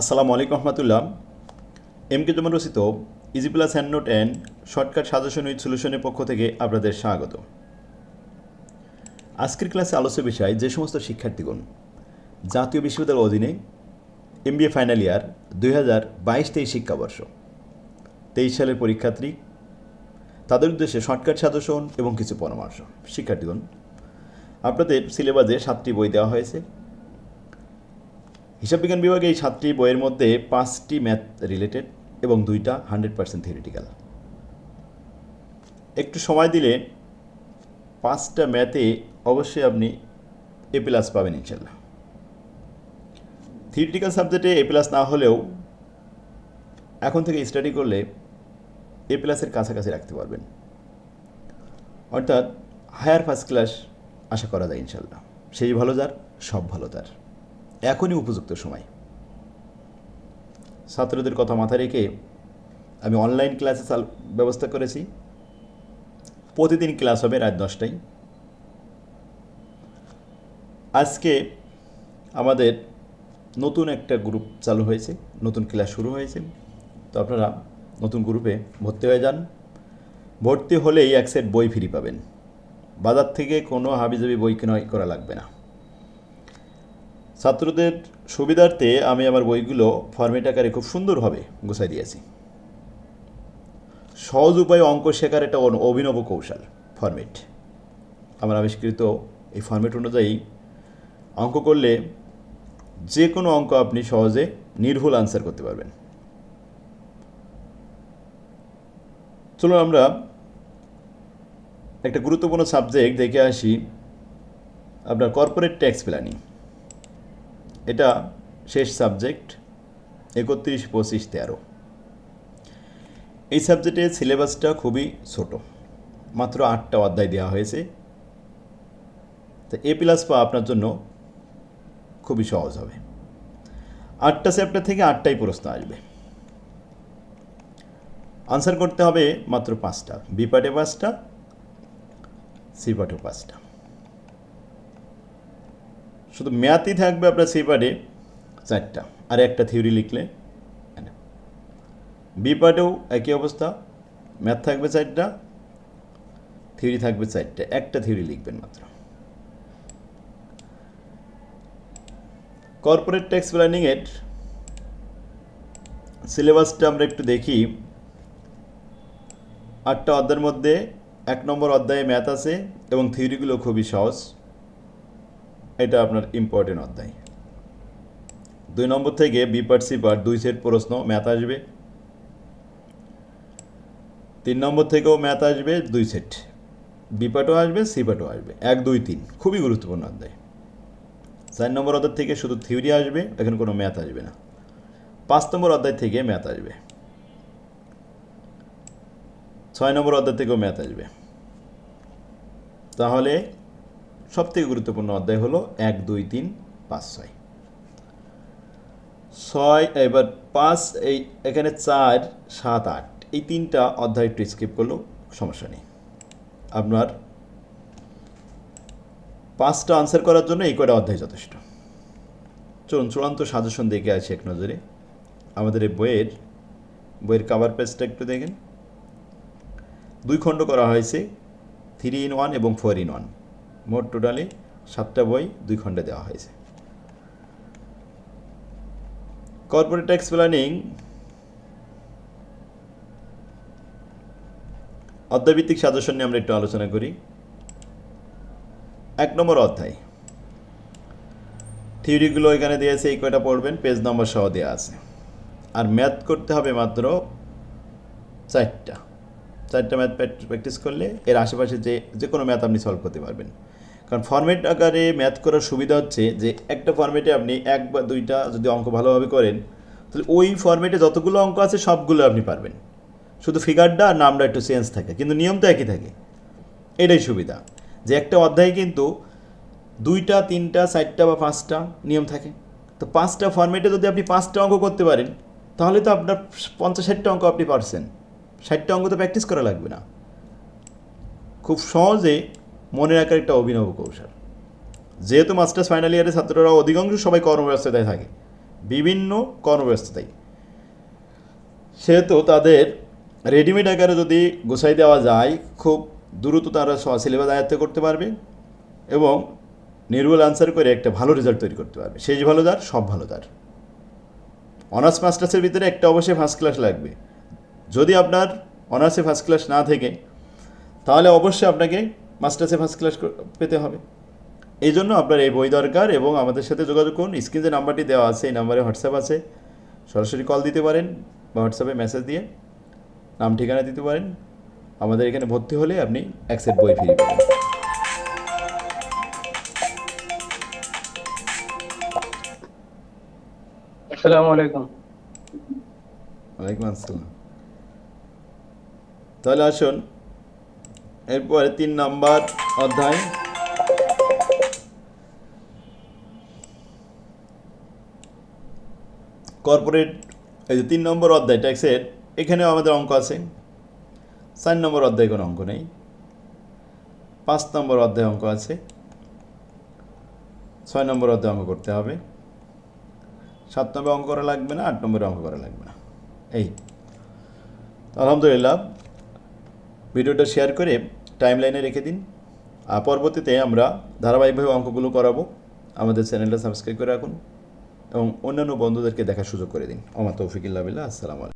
আসসালামু আলাইকুম রহমতুল্লাহ। M K Zaman রচিত easy plus hand note and shortcut suggestion with সলিউশনের পক্ষ থেকে আপনাদের স্বাগত। আজকের ক্লাসে আলোচ্য বিষয় যে সমস্ত শিক্ষার্থীগণ জাতীয় বিশ্ববিদ্যালয়ের অধীনে এমবিএ ফাইনাল ইয়ার দুই হাজার বাইশ তেইশ শিক্ষাবর্ষ, তেইশ সালের পরীক্ষার্থী, তাদের উদ্দেশ্যে শর্টকাট সাজেশন এবং কিছু পরামর্শ। শিক্ষার্থীগণ, আপনাদের সিলেবাসে সাতটি বই দেওয়া হয়েছে। হিসাব বিজ্ঞান বিভাগে এই সাতটি বইয়ের মধ্যে পাঁচটি ম্যাথ রিলেটেড এবং দুইটা হান্ড্রেড পার্সেন্ট থিওরিটিক্যাল। একটু সময় দিলে পাঁচটা ম্যাথে অবশ্যই আপনি এ প্লাস পাবেন ইনশাল্লাহ থিওরিটিক্যাল সাবজেক্টে এ প্লাস না হলেও এখন থেকে স্টাডি করলে এ প্লাসের কাছাকাছি রাখতে পারবেন। অর্থাৎ হায়ার ফার্স্ট ক্লাস আশা করা যায় ইনশাল্লাহ সেই ভালো যার, সব ভালো তার। এখনই উপযুক্ত সময়। ছাত্রদের কথা মাথায় রেখে আমি অনলাইন ক্লাসে ব্যবস্থা করেছি। প্রতিদিন ক্লাস হবে রাত দশটায়। আজকে আমাদের নতুন একটা গ্রুপ চালু হয়েছে, নতুন ক্লাস শুরু হয়েছে। তো আপনারা নতুন গ্রুপে ভর্তি হয়ে যান। ভর্তি হলেই এক সেট বই ফ্রি পাবেন। বাজার থেকে কোনো হাবিজাবি বই ক্রয় করা লাগবে না। ছাত্রদের সুবিধার্থে আমি আমার বইগুলো ফরমেট আকারে খুব সুন্দরভাবে গুছাই দিয়েছি। সহজ উপায়ে অঙ্ক শেখার একটা অভিনব কৌশল ফরমেট আমার আবিষ্কৃত এই ফরমেট অনুযায়ী অঙ্ক করলে যে কোনো অঙ্ক আপনি সহজে নির্ভুল আনসার করতে পারবেন। চলুন আমরা একটা গুরুত্বপূর্ণ সাবজেক্ট দেখে আসি, আপনার কর্পোরেট ট্যাক্স প্ল্যানিং এটা শেষ সাবজেক্ট, একত্রিশ, পঁচিশ, তেরো। এই সাবজেক্টের সিলেবাসটা খুবই ছোট। মাত্র আটটা অধ্যায় দেওয়া হয়েছে। তো এ প্লাস পা আপনার জন্য খুবই সহজ হবে। আটটা চ্যাপ্টার থেকে আটটাই প্রশ্ন আসবে। আনসার করতে হবে মাত্র পাঁচটা, বি পার্টে পাঁচটা, সি পার্টে পাঁচটা। শুধু ম্যাথই থাকবে আপনার সি পার্টে চারটা। আর একটা থিওরি লিখলে বি পার্টেও একই অবস্থা। ম্যাথ থাকবে চারটা থিওরি থাকবে চারটা। একটা থিওরি লিখবেন মাত্র। কর্পোরেট ট্যাক্স প্ল্যানিংয়ের সিলেবাসটা আমরা একটু দেখি। আটটা অধ্যায়ের মধ্যে এক নম্বর অধ্যায়ে ম্যাথ আছে এবং থিওরিগুলো খুবই সহজ। এটা আপনার ইম্পর্টেন্ট অধ্যায়। দুই নম্বর থেকে বি পার্ট সি পার্ট দুই সেট প্রশ্ন ম্যাথ আসবে। তিন নম্বর থেকেও ম্যাথ আসবে দুই সেট বি পার্টও আসবে সি পার্টও আসবে। এক, দুই, তিন, খুবই গুরুত্বপূর্ণ অধ্যায়। চার নম্বর অধ্যায় থেকে শুধু থিওরি আসবে, এখানে কোনো ম্যাথ আসবে না। পাঁচ নম্বর অধ্যায় থেকে ম্যাথ আসবে। ছয় নম্বর অধ্যায় থেকেও ম্যাথ আসবে। তাহলে সবথেকে গুরুত্বপূর্ণ অধ্যায় হলো এক, দুই, তিন, পাঁচ, ছয়। ছয়, এবার পাঁচ, এই এখানে চার, সাত, আট, এই তিনটা অধ্যায় একটু স্কিপ করলেও সমস্যা নেই। আপনার পাঁচটা আনসার করার জন্য এই কটা অধ্যায় যথেষ্ট। চলুন চূড়ান্ত সাজেশন দেখে আছি এক নজরে। আমাদের এই বইয়ের বইয়ের কাভার পেজটা একটু দেখেন। দুই খণ্ড করা হয়েছে থ্রি ইন ওয়ান এবং ফোর ইন ওয়ান মোট টোটালি সাতটা বই দুই খণ্ডে দেওয়া হয়েছে। কর্পোরেট ট্যাক্স প্ল্যানিং অধ্যায়ভিত্তিক সাজেশন নিয়ে আমরা একটু আলোচনা করি। এক নম্বর অধ্যায়। থিওরিগুলো এখানে দিয়েছে এই কয়টা পড়বেন পেজ নম্বর সহ দেওয়া আছে। আর ম্যাথ করতে হবে মাত্র চারটা। চারটা ম্যাথ প্র্যাকটিস করলে এর আশেপাশে যে যে কোনো ম্যাথ আপনি সলভ করতে পারবেন। কারণ ফর্মেট আকারে ম্যাথ করার সুবিধা হচ্ছে যে একটা ফর্মেটে আপনি এক বা দুইটা যদি অঙ্ক ভালোভাবে করেন, তাহলে ওই ফর্মেটে যতগুলো অঙ্ক আছে সবগুলো আপনি পারবেন। শুধু ফিগারটা আর নামটা একটু চেঞ্জ থাকে, কিন্তু নিয়ম তো একই থাকে। এটাই সুবিধা, যে একটা অধ্যায়ে কিন্তু দুইটা, তিনটা, চারটা বা পাঁচটা নিয়ম থাকে। তো পাঁচটা ফর্মেটে যদি আপনি পাঁচটা অঙ্ক করতে পারেন, তাহলে তো আপনার পঞ্চাশ ষাটটা অঙ্ক আপনি পারছেন। ষাটটা অঙ্ক তো প্র্যাকটিস করা লাগবে না। খুব সহজে মনে রাখার একটা অভিনব কৌশল। যেহেতু মাস্টার্স ফাইনাল ইয়ারের ছাত্ররা অধিকাংশ সবাই কর্মব্যস্ততায় থাকে, বিভিন্ন কর্মব্যস্ততায়। সেহেতু তাদের রেডিমেড আকারে যদি গোছাই দেওয়া যায়, খুব দ্রুত তারা সিলেবাস আয়ত্ত করতে পারবে এবং নির্ভুল আনসার করে একটা ভালো রেজাল্ট তৈরি করতে পারবে। শেষ ভালো যার সব ভালো তার। অনার্স মাস্টার্সের ভিতরে একটা অবশ্যই ফার্স্ট ক্লাস লাগবে। যদি আপনার অনার্সে ফার্স্ট ক্লাস না থেকে, তাহলে অবশ্যই আপনাকে মাস্টার্সে ফার্স্ট ক্লাস পেতে হবে। এই জন্য আপনার এই বই দরকার এবং আমাদের সাথে যোগাযোগ করুন। স্ক্রিনে যে নাম্বারটি দেওয়া আছে এই নাম্বারে হোয়াটসঅ্যাপ আছে। সরাসরি কল দিতে পারেন বা হোয়াটসঅ্যাপে মেসেজ দিয়ে নাম ঠিকানা দিতে পারেন। আমাদের এখানে ভর্তি হলে আপনি এক সেট বই ফ্রি পাবেন। আসসালামু আলাইকুম। ওয়ালাইকুম আসসালাম। তাহলে আসুন এরপরে তিন নম্বর অধ্যায়। কর্পোরেট এই যে তিন নম্বর অধ্যায় ট্যাক্সের এখানেও আমাদের অঙ্ক আছে। চার নম্বর অধ্যায় কোনো অঙ্ক নেই। পাঁচ নম্বর অধ্যায় অঙ্ক আছে। ছয় নম্বর অধ্যায় অঙ্ক করতে হবে। সাত নম্বর অঙ্ক করা লাগবে না, আট নম্বরে অঙ্ক করা লাগবে না। এই। আলহামদুলিল্লাহ। ভিডিওটা শেয়ার করে টাইম লাইনে রেখে দিন। আর পরবর্তীতে আমরা ধারাবাহিকভাবে অঙ্কগুলো করাবো। আমাদের চ্যানেলটা সাবস্ক্রাইব করে রাখুন এবং অন্যান্য বন্ধুদেরকে দেখার সুযোগ করে দিন। আমার তৌফিকুল্লাহ আসসালামু আলাইকুম।